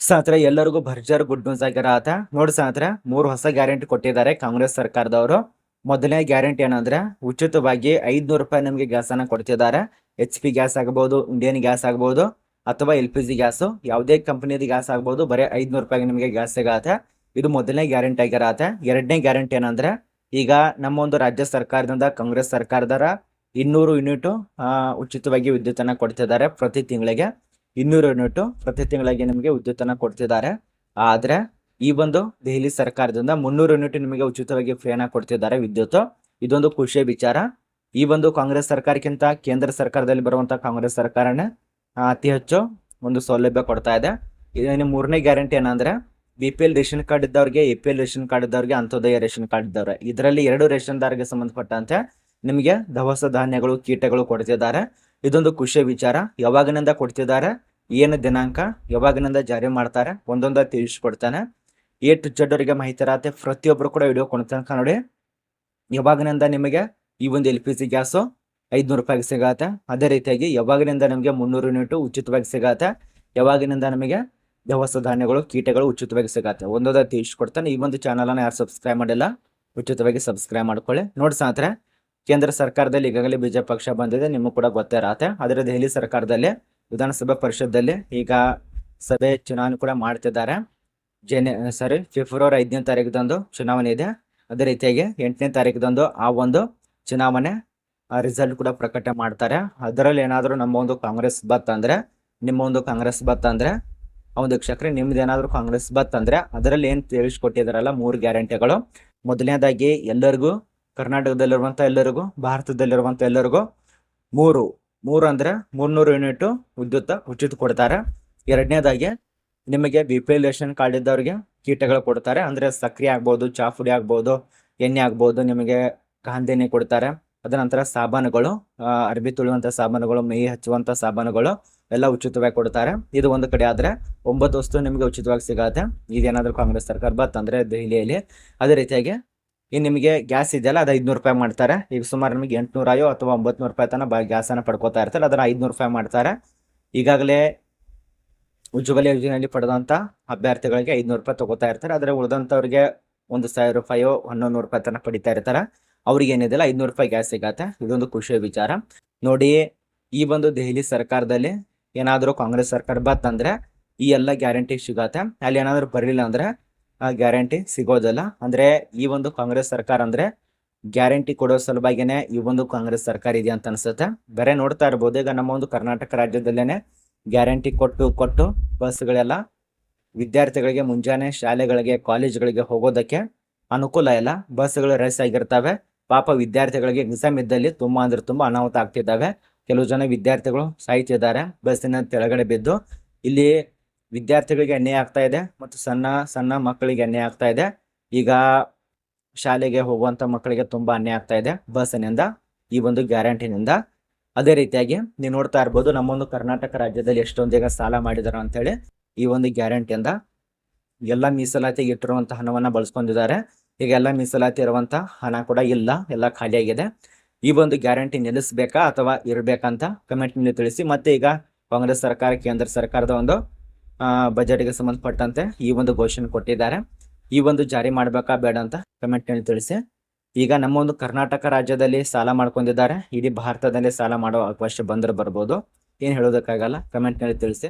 ಸಾತ್ರ, ಎಲ್ಲರಿಗೂ ಭರ್ಜರ್ good news ಆಗಿರತ್ತ ನೋಡಿ ಸಾತ್ರ, ಮೂರು ಹೊಸ ಗ್ಯಾರಂಟಿ ಕೊಟ್ಟಿದ್ದಾರೆ ಕಾಂಗ್ರೆಸ್ ಸರ್ಕಾರದವರು. ಮೊದಲನೇ ಗ್ಯಾರಂಟಿ ಏನಂದ್ರೆ, ಉಚಿತವಾಗಿ ಐದ್ನೂರು ರೂಪಾಯಿ ನಮಗೆ ಗ್ಯಾಸ್ ಅನ್ನ ಕೊಡ್ತಿದ್ದಾರೆ. ಎಚ್ ಪಿ ಗ್ಯಾಸ್ ಆಗಬಹುದು ಇಂಡಿಯನ್ ಗ್ಯಾಸ್ ಆಗಬಹುದು ಅಥವಾ ಎಲ್ ಪಿ ಜಿ ಗ್ಯಾಸ್ ಯಾವುದೇ ಕಂಪನಿದ ಗ್ಯಾಸ್ ಆಗಬಹುದು ಬರೀ ಐದ್ನೂರು ರೂಪಾಯಿಗೆ ನಿಮಗೆ ಗ್ಯಾಸ್ ಸಿಗತ್ತೆ. ಇದು ಮೊದಲನೇ ಗ್ಯಾರಂಟಿ ಆಗಿರತ್ತೆ ಎರಡನೇ ಗ್ಯಾರಂಟಿ ಏನಂದ್ರೆ, ಈಗ ನಮ್ಮ ಒಂದು ರಾಜ್ಯ ಸರ್ಕಾರದಿಂದ ಕಾಂಗ್ರೆಸ್ ಸರ್ಕಾರದರ ಇನ್ನೂರು ಯೂನಿಟ್ ಉಚಿತವಾಗಿ ವಿದ್ಯುತ್ ಅನ್ನ ಕೊಡ್ತಿದ್ದಾರೆ ಪ್ರತಿ ತಿಂಗಳಿಗೆ. ಇನ್ನೂರು ಯೂನಿಟ್ ಪ್ರತಿ ತಿಂಗಳಿಗೆ ನಿಮಗೆ ವಿದ್ಯುತ್ತನ್ನು ಕೊಡ್ತಿದ್ದಾರೆ. ಆದರೆ ಈ ಒಂದು ದೆಹಲಿ ಸರ್ಕಾರದಿಂದ ಮುನ್ನೂರು ಯೂನಿಟ್ ನಿಮಗೆ ಉಚಿತವಾಗಿ ಫ್ರೀ ಅನ್ನ ಕೊಡ್ತಿದ್ದಾರೆ ವಿದ್ಯುತ್. ಇದೊಂದು ಖುಷಿಯ ವಿಚಾರ. ಈ ಒಂದು ಕಾಂಗ್ರೆಸ್ ಸರ್ಕಾರಕ್ಕಿಂತ ಕೇಂದ್ರ ಸರ್ಕಾರದಲ್ಲಿ ಬರುವಂತಹ ಕಾಂಗ್ರೆಸ್ ಸರ್ಕಾರನೇ ಅತಿ ಹೆಚ್ಚು ಒಂದು ಸೌಲಭ್ಯ ಕೊಡ್ತಾ ಇದೆ. ಇನ್ನು ಮೂರನೇ ಗ್ಯಾರಂಟಿ ಏನಂದ್ರೆ B P L ration card ಇದ್ದವ್ರಿಗೆ A P L ration card ಇದ್ದವ್ರಿಗೆ, ಅಂತ್ಯೋದಯ ರೇಷನ್ ಕಾರ್ಡ್ ಇದ್ದವ್ರೆ. ಇದರಲ್ಲಿ ಎರಡು ರೇಷನ್ ದಾರಿಗೆ ಸಂಬಂಧಪಟ್ಟಂತೆ ನಿಮಗೆ ದವಸ ಧಾನ್ಯಗಳು, ಕೀಟಗಳು ಕೊಡ್ತಿದ್ದಾರೆ. ಇದೊಂದು ಖುಷಿಯ ವಿಚಾರ. ಯಾವಾಗಿನಿಂದ ಕೊಡ್ತಿದ್ದಾರೆ ಏನು ದಿನಾಂಕ? ಯಾವಾಗಿನಿಂದ ಜಾರಿ ಮಾಡ್ತಾರೆ? ಒಂದೊಂದ ತಿಳಿಸ್ಕೊಡ್ತಾನೆ. ಎ ಟು ಜಡ್ ಅವರಿಗೆ ಮಾಹಿತಿ ಇರತ್ತೆ ಪ್ರತಿಯೊಬ್ಬರು ಕೂಡ ವಿಡಿಯೋ ಕೊಡ್ತಾನೆ ನೋಡಿ. ಯಾವಾಗಿನಿಂದ ನಿಮಗೆ ಈ ಒಂದು ಎಲ್ ಪಿ ಜಿ ಗ್ಯಾಸು ಐದ್ನೂರು ರೂಪಾಯಿಗೆ ಸಿಗತ್ತೆ ಅದೇ ರೀತಿಯಾಗಿ ಯಾವಾಗಿನಿಂದ ನಿಮಗೆ ಮುನ್ನೂರು ಯೂನಿಟ್ ಉಚಿತವಾಗಿ ಸಿಗತ್ತೆ ಯಾವಾಗಿನಿಂದ ನಮಗೆ ದವಸ ಧಾನ್ಯಗಳು, ಕೀಟಗಳು ಉಚಿತವಾಗಿ ಸಿಗತ್ತೆ ಒಂದೊಂದ ತಿಳಿಸ್ಕೊಡ್ತಾನೆ. ಈ ಒಂದು ಚಾನಲನ್ನು ಯಾರು ಸಬ್ಸ್ಕ್ರೈಬ್ ಮಾಡಿಲ್ಲ, ಉಚಿತವಾಗಿ ಸಬ್ಸ್ಕ್ರೈಬ್ ಮಾಡ್ಕೊಳ್ಳಿ. ನೋಡಿ ಸಾತ್ರೆ ಕೇಂದ್ರ ಸರ್ಕಾರದಲ್ಲಿ ಈಗಾಗಲೇ ಬಿಜೆಪಿ ಪಕ್ಷ ಬಂದಿದೆ, ನಿಮಗೂ ಕೂಡ ಗೊತ್ತೇ ಇರತ್ತೆ. ಆದರೆ ದೆಹಲಿ ಸರ್ಕಾರದಲ್ಲಿ, ವಿಧಾನಸಭಾ ಪರಿಷತ್ತಲ್ಲಿ ಈಗ ಸಭೆ ಚುನಾವಣೆ ಕೂಡ ಮಾಡ್ತಿದ್ದಾರೆ. ಜನ ಸಾರಿ ಫೆಬ್ರವರಿ ಐದನೇ ತಾರೀಕದಂದು ಚುನಾವಣೆ ಇದೆ. ಅದೇ ರೀತಿಯಾಗಿ ಎಂಟನೇ ತಾರೀಕದಂದು ಆ ಒಂದು ಚುನಾವಣೆ ರಿಸಲ್ಟ್ ಕೂಡ ಪ್ರಕಟ ಮಾಡ್ತಾರೆ. ಅದರಲ್ಲಿ ಏನಾದರೂ ನಮ್ಮ ಒಂದು ಕಾಂಗ್ರೆಸ್ ಬತ್ತಂದ್ರೆ ನಿಮ್ಮ ಒಂದು ಕಾಂಗ್ರೆಸ್ ಆ ಒಂದು ವೀಕ್ಷಕರೇ ನಿಮ್ದು ಏನಾದರೂ ಕಾಂಗ್ರೆಸ್ ಬತ್ತಂದ್ರೆ ಅದರಲ್ಲಿ ಏನು ತಿಳಿಸ್ಕೊಟ್ಟಿದಾರಲ್ಲ ಮೂರು ಗ್ಯಾರಂಟಿಗಳು. ಮೊದಲನೇದಾಗಿ ಎಲ್ಲರಿಗೂ ಕರ್ನಾಟಕದಲ್ಲಿರುವಂಥ ಎಲ್ಲರಿಗೂ ಭಾರತದಲ್ಲಿರುವಂಥ ಎಲ್ಲರಿಗೂ ಮೂರು ಮೂರು ಅಂದ್ರೆ ಮುನ್ನೂರು ಯೂನಿಟ್ ವಿದ್ಯುತ್ ಉಚಿತ ಕೊಡ್ತಾರೆ. ಎರಡನೇದಾಗಿ ನಿಮಗೆ B P L ration card ಇದ್ದವ್ರಿಗೆ ಕೀಟಗಳು ಕೊಡ್ತಾರೆ. ಅಂದ್ರೆ ಸಕ್ರೆ ಆಗ್ಬೋದು ಚಾ ಪುಡಿ ಆಗ್ಬೋದು, ಎಣ್ಣೆ ಆಗ್ಬೋದು, ನಿಮಗೆ ಕಾಂದೆಣ್ಣೆ ಕೊಡ್ತಾರೆ. ಅದರ ನಂತರ ಸಾಬಾನುಗಳು ಅರ್ಬಿ ತುಳುವಂಥ ಸಾಬಾನುಗಳು ಮೈ ಹಚ್ಚುವಂಥ ಸಾಬಾನುಗಳು ಎಲ್ಲ ಉಚಿತವಾಗಿ ಕೊಡ್ತಾರೆ. ಇದು ಒಂದು ಕಡೆ ಆದ್ರೆ ಒಂಬತ್ತು ವಸ್ತು ನಿಮಗೆ ಉಚಿತವಾಗಿ ಸಿಗತ್ತೆ. ಇದೇನಾದ್ರೂ ಕಾಂಗ್ರೆಸ್ ಸರ್ಕಾರ ಬತ್ತಂದ್ರೆ ದೆಹಲಿಯಲ್ಲಿ ಅದೇ ರೀತಿಯಾಗಿ ಇನ್ನು ನಿಮಗೆ ಗ್ಯಾಸ್ ಇದೆಯಲ್ಲ, ಅದು ಐದುನೂರು ರೂಪಾಯಿ ಮಾಡ್ತಾರೆ. ಈಗ ಸುಮಾರು ನಿಮಗೆ ಎಂಟ್ನೂರಾಯೋ ಅಥವಾ ಒಂಬತ್ನೂರು ರೂಪಾಯಿ ತನಕ ಗ್ಯಾಸನ್ನು ಪಡ್ಕೋತಾ ಇರ್ತಾರೆ. ಅದನ್ನು ಐದುನೂರು ರೂಪಾಯಿ ಮಾಡ್ತಾರೆ. ಈಗಾಗಲೇ ಉಜ್ವಲ ಯೋಜನೆಯಲ್ಲಿ ಪಡೆದಂಥ ಅಭ್ಯರ್ಥಿಗಳಿಗೆ ಐದುನೂರು ರೂಪಾಯಿ ತಗೋತಾ ಇರ್ತಾರೆ. ಆದರೆ ಉಳಿದಂಥವ್ರಿಗೆ ಒಂದು ಸಾವಿರ ರೂಪಾಯೋ, ಹನ್ನೊಂದು ರೂಪಾಯಿ ತನಕ ಪಡಿತಾ ಇರ್ತಾರೆ. ಅವ್ರಿಗೆ ಏನಿದೆಯಲ್ಲ, ಐದುನೂರು ರೂಪಾಯಿ ಗ್ಯಾಸ್ ಸಿಗತ್ತೆ. ಇದೊಂದು ಖುಷಿಯ ವಿಚಾರ. ನೋಡಿ, ಈ ಒಂದು ದೆಹಲಿ ಸರ್ಕಾರದಲ್ಲಿ ಏನಾದರೂ ಕಾಂಗ್ರೆಸ್ ಸರ್ಕಾರ ಬತ್ತಂದ್ರೆ ಈ ಎಲ್ಲ ಗ್ಯಾರಂಟಿ ಸಿಗತ್ತೆ. ಅಲ್ಲಿ ಏನಾದರೂ ಬರಲಿಲ್ಲ ಅಂದ್ರೆ ಗ್ಯಾರಂಟಿ ಸಿಗೋದಿಲ್ಲ. ಅಂದ್ರೆ ಈ ಒಂದು ಕಾಂಗ್ರೆಸ್ ಸರ್ಕಾರ ಅಂದ್ರೆ ಗ್ಯಾರಂಟಿ ಕೊಡೋ ಸಲುವಾಗಿನೇ ಈ ಒಂದು ಕಾಂಗ್ರೆಸ್ ಸರ್ಕಾರ ಇದೆ ಅಂತ ಅನ್ಸುತ್ತೆ. ಬೇರೆ ನೋಡ್ತಾ ಇರ್ಬೋದು. ಈಗ ನಮ್ಮ ಒಂದು ಕರ್ನಾಟಕ ರಾಜ್ಯದಲ್ಲೇನೆ ಗ್ಯಾರಂಟಿ ಕೊಟ್ಟು ಕೊಟ್ಟು ಬಸ್ಗಳೆಲ್ಲ ವಿದ್ಯಾರ್ಥಿಗಳಿಗೆ ಮುಂಜಾನೆ ಶಾಲೆಗಳಿಗೆ, ಕಾಲೇಜ್ಗಳಿಗೆ ಹೋಗೋದಕ್ಕೆ ಅನುಕೂಲ ಇಲ್ಲ. ಬಸ್ಗಳು ರೇಸ್ ಆಗಿರ್ತವೆ. ಪಾಪ ವಿದ್ಯಾರ್ಥಿಗಳಿಗೆ ಎಕ್ಸಾಮ್ ಇದ್ದಲ್ಲಿ ತುಂಬಾ ಅಂದ್ರೆ ತುಂಬಾ ಅನಾಹುತ ಆಗ್ತಿದ್ದಾವೆ. ಕೆಲವು ಜನ ವಿದ್ಯಾರ್ಥಿಗಳು ಸಾಯ್ತಿದ್ದಾರೆ. ಬಸ್ಸಿನ ಕೆಳಗಡೆ ಬಿದ್ದು ಇಲ್ಲಿ ವಿದ್ಯಾರ್ಥಿಗಳಿಗೆ ಅನ್ಯಾಯ ಆಗ್ತಾ ಇದೆ ಮತ್ತು ಸಣ್ಣ ಸಣ್ಣ ಮಕ್ಕಳಿಗೆ ಅನ್ಯಾಯ ಆಗ್ತಾ ಇದೆ. ಈಗ ಶಾಲೆಗೆ ಹೋಗುವಂಥ ಮಕ್ಕಳಿಗೆ ತುಂಬಾ ಅನ್ಯಾಯ ಆಗ್ತಾ ಇದೆ ಬಸ್ನಿಂದ ಈ ಒಂದು ಗ್ಯಾರಂಟಿನಿಂದ. ಅದೇ ರೀತಿಯಾಗಿ ನೀವು ನೋಡ್ತಾ ಇರ್ಬೋದು ನಮ್ಮೊಂದು ಕರ್ನಾಟಕ ರಾಜ್ಯದಲ್ಲಿ ಎಷ್ಟೊಂದು ಈಗ ಸಾಲ ಮಾಡಿದಾರ ಅಂತೇಳಿ ಈ ಒಂದು ಗ್ಯಾರಂಟಿಯಿಂದ ಎಲ್ಲ ಮೀಸಲಾತಿ ಇಟ್ಟಿರುವಂಥ ಹಣವನ್ನ ಬಳಸ್ಕೊಂಡಿದ್ದಾರೆ. ಈಗ ಎಲ್ಲ ಮೀಸಲಾತಿ ಇರುವಂತ ಹಣ ಕೂಡ ಇಲ್ಲ, ಎಲ್ಲ ಖಾಲಿಯಾಗಿದೆ. ಈ ಒಂದು ಗ್ಯಾರಂಟಿ ನಿಲ್ಲಿಸಬೇಕಾ ಅಥವಾ ಇರಬೇಕಂತ ಕಮೆಂಟ್ನಲ್ಲಿ ತಿಳಿಸಿ. ಮತ್ತೆ ಈಗ ಕಾಂಗ್ರೆಸ್ ಸರ್ಕಾರ, ಕೇಂದ್ರ ಸರ್ಕಾರದ ಒಂದು ಬಜೆಟ್ಗೆ ಸಂಬಂಧಪಟ್ಟಂತೆ ಈ ಒಂದು ಘೋಷಣೆ ಕೊಟ್ಟಿದ್ದಾರೆ. ಈ ಒಂದು ಜಾರಿ ಮಾಡಬೇಕಾ ಬೇಡ ಅಂತ ಕಮೆಂಟ್ನಲ್ಲಿ ತಿಳಿಸಿ. ಈಗ ನಮ್ಮ ಒಂದು ಕರ್ನಾಟಕ ರಾಜ್ಯದಲ್ಲಿ ಸಾಲ ಮಾಡ್ಕೊಂಡಿದ್ದಾರೆ. ಇಡೀ ಭಾರತದಲ್ಲಿ ಸಾಲ ಮಾಡೋ ಅವಕಾಶ ಬಂದ್ರೆ ಬರ್ಬೋದು. ಏನು ಹೇಳೋದಕ್ಕಾಗಲ್ಲ? ಕಮೆಂಟ್ನಲ್ಲಿ ತಿಳಿಸಿ.